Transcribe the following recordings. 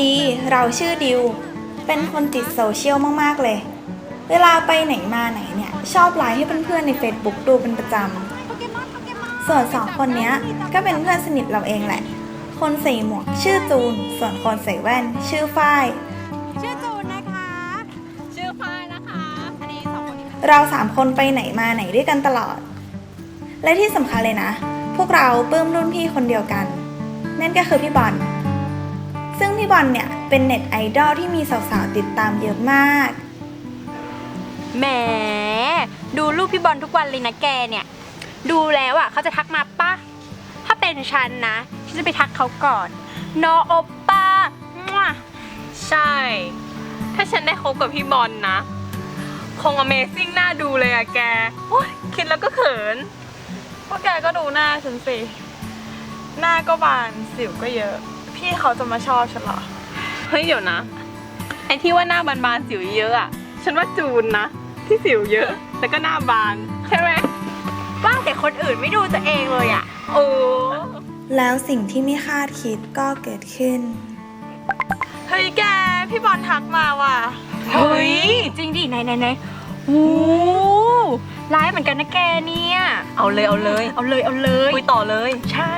ดี เราชื่อดิว เป็นคนติดโซเชียลมากๆเลย เวลาไปไหนมาไหนเนี่ย ชอบไลน์ให้เพื่อนๆใน Facebook ดูเป็นประจำ ส่วนสองคนเนี้ยก็เป็นเพื่อนสนิทเราเองแหละ คนใส่หมวกชื่อจูน ส่วนคนใส่แว่น ชื่อฝ้าย ชื่อจูนนะคะ ชื่อฝ้ายนะคะ อันนี้สองคนนี้เราสามคนไปไหนมาไหนด้วยกันตลอด และที่สำคัญเลยนะ พวกเราปลื้มรุ่นพี่คนเดียวกัน นั่นก็คือพี่บอล ซึ่งพี่บอลเนี่ยเป็นเน็ตไอดอลที่มีสาวๆติดตามเยอะมาก แหม ดูรูปพี่บอลทุกวันเลยนะแกเนี่ย ดูแล้วอะเขาจะทักมาปะถ้าเป็นฉันนะฉันจะไปทักเขาก่อนโนโอปป้ามั่วใช่ ถ้าฉันได้คบกับพี่บอลนะ คง Amazing น่าดูเลยอะแกโอ๊ยคิดแล้วก็เขินพวกแกก็ดูหน้าฉันสิ หน้าก็บานสิวก็เยอะ พี่เขาจะมาชอบฉันเหรอ เฮ้ยเดี๋ยวนะ ไอ้ที่ว่าหน้าบานบานๆสิวเยอะอะ ฉันว่าจูนนะ ที่สิวเยอะ แต่ก็หน้าบาน ใช่ไหมว่าแต่คนอื่นไม่ดูตัวเองเลยอะโอ้แล้วสิ่งที่ไม่คาดคิดก็เกิดขึ้น เฮ้ยแก พี่บอลทักมาว่ะ เฮ้ย จริงดิไหนไหนไหนโอ้ร้ายเหมือนกันนะแกเนี่ย เอาเลยเอาเลย เอาเลยเอาเลยคุยต่อเลย ใช่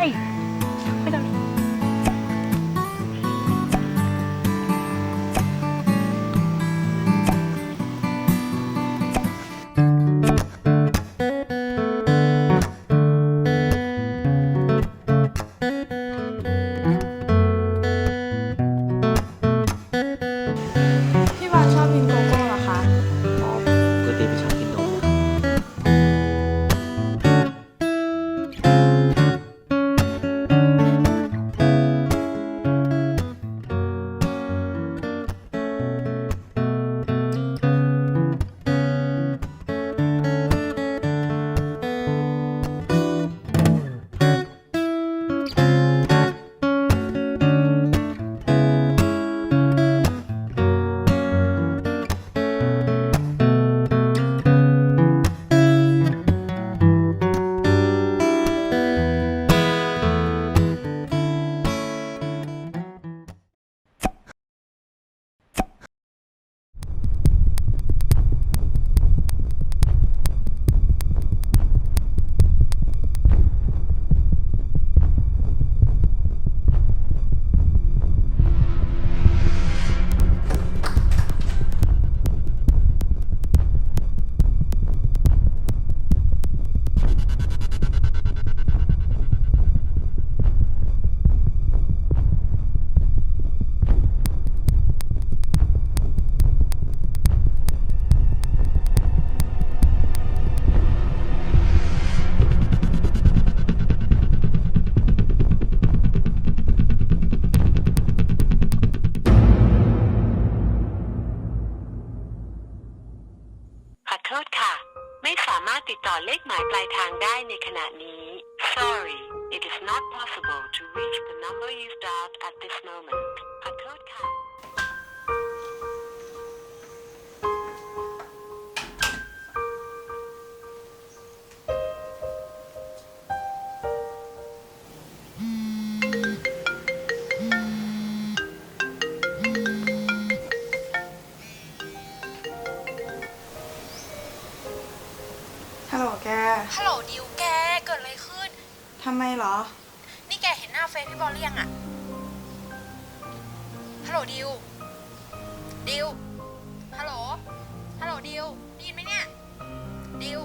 โทษค่ะ ไม่สามารถติดต่อเลขหมายปลายทางได้ในขณะนี้ Sorry it is not possible to reach the number you've dialed at this moment ขอโทษค่ะ ำไมเหรอ นี่แกเห็นหน้าเฟซพี่บอลหรือยังอะฮัลโหลดิว ดิว ฮัลโหล ฮัลโหลดิวได้ยินไหมเนี่ย ดิว